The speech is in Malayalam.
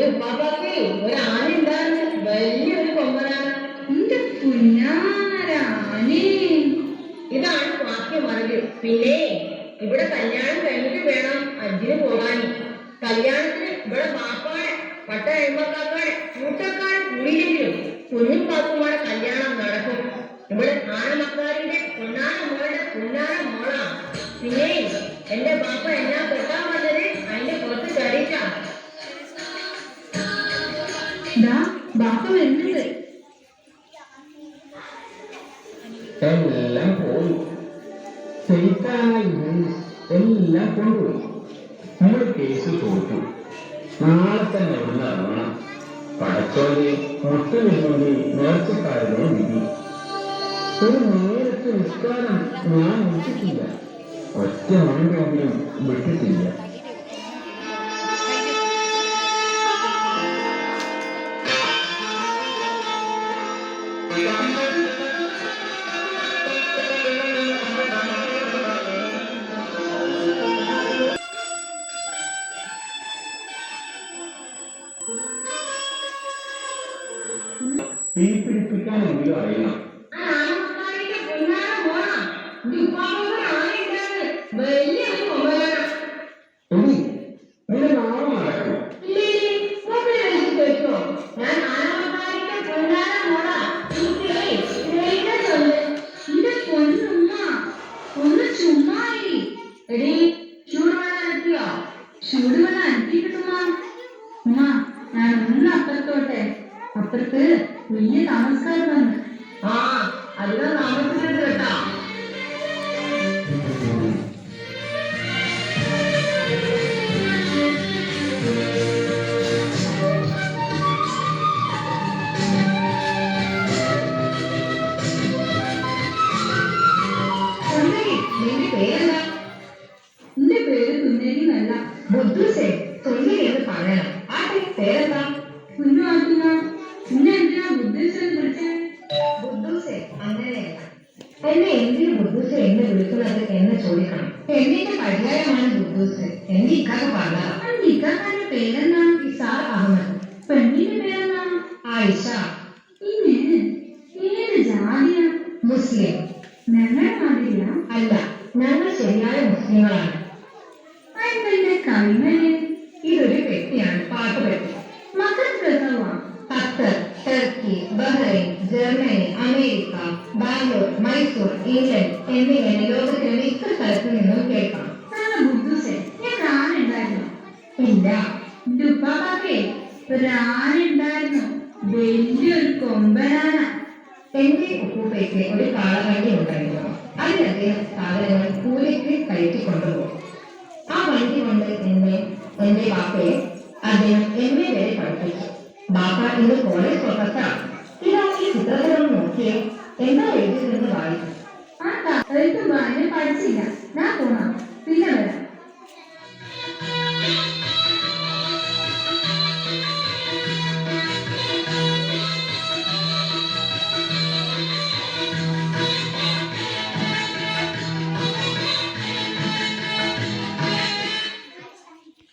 ഉപ്പാപ്പാക്ക് ഒരു ആന ഉണ്ടായിരുന്നു വലിയൊരു കൊമ്പനാണ്. എന്റെ പുന്നാരാണേ ഇതാണ് വാക്യം അറിവ് പിന്നെ ഇവിടെ കല്യാണം കഴിഞ്ഞിട്ട് വേണം അജിന് പോകാൻ കല്യാണത്തിന് ഇവിടെ പാപ്പാടെ പട്ട അയമ്പക്കാക്കാടെ കൂട്ടക്കാട് കൂടിയില്ലെങ്കിലും കുഞ്ഞും പാപ്പുമാടെ കല്യാണം നടക്കും. ഇവിടെ ആനമക്കാരിന്റെ പൊന്നാന മോളുടെ പൊന്നാന മോളാ. പിന്നെ എന്റെ പാപ്പ എന്നാ എല്ലാം പോയി. ശരിക്കായി എല്ലാം കൊണ്ടുപോയി. നമ്മൾ കേസ് തോറ്റു നാളെ തന്നെ ഇറങ്ങണം. പടച്ചോലെ മുട്ടുവിനുവേണ്ടി നേർച്ചക്കാരനോ വിധി ഒരു നേരത്തെ നിസ്കാരം ഞാൻ വിട്ടിട്ടില്ല ഒറ്റ മണിക്കെങ്കിലും വിട്ടിട്ടില്ല. ഒന്ന് ചുമ്മാരി എടീ, ചൂടുവെള്ളം അനക്കിയോ? ചൂടുവെള്ളം അനക്കിട്ടുമ്മ ഉമ്മ ഞാൻ ഒന്ന് അപ്പുറത്തോട്ടെ അപ്പുറത്ത് വലിയ താമസക്കാർ ആ, അതിനാ താമസിക്കരുത് കേട്ടാ നിന്റെ പേര് കുന്നേരി നല്ല ബുദ്ധുസേ, എന്ന് പറയണം. ആ പേരെന്താ? എന്നെ എന്തിനു ബുദ്ധൂസ് എന്ന് വിളിക്കുന്നത് എന്ന് ചോദിക്കണം. എന്നിന്റെ പര്യായമാണ് ബുദ്ധൂസ് എന്റെ ഇക്കാക്ക് പറഞ്ഞതാ ഇക്കാക്കാരുടെ പേരെന്നാണ് ഇസാർ അഹമ്മദ്. പെണ്ണിന്റെ പേരെന്നാണ് ആയിഷ. പിന്നെ ഏത് ജാതിയാ? മുസ്ലിം. ഞങ്ങളുടെ മാതിരിയാ? അല്ല ഞങ്ങൾ ശരിയായ മുസ്ലിങ്ങളാണ്. അതെന്നെ കൈമൽ Germany America Bangalore Mysore England എന്നിങ്ങനെ ലോകത്തിലെ മിക്ക സ്ഥലത്തു നിന്നും കേൾക്കാം. ഇല്ല. വലിയൊരു കൊമ്പനാന. എന്റെ ഉപ്പൂപ്പയ്ക്ക് ഒരു കാളവണ്ടി ഉണ്ടായിരുന്നു. അതിൽ അദ്ദേഹം സാധനങ്ങൾ കൂലിക്ക് കയറ്റി കൊണ്ടുപോകും. ആ വണ്ടി കൊണ്ട് എന്നെ എന്റെ ബാപ്പയെ അദ്ദേഹം എം എ വരെ പഠിപ്പിച്ചു. ബാപ്പ ഇന്ന് കോളേജ് പ്രൊഫസറാണ് ചിത്രത്തിലൊന്ന് നോക്കിയേ എന്താ എഴുതിയതെന്ന് വായിക്കും. ആ എഴുത്തും വായന പഠിച്ചില്ല. ഞാൻ പോണം?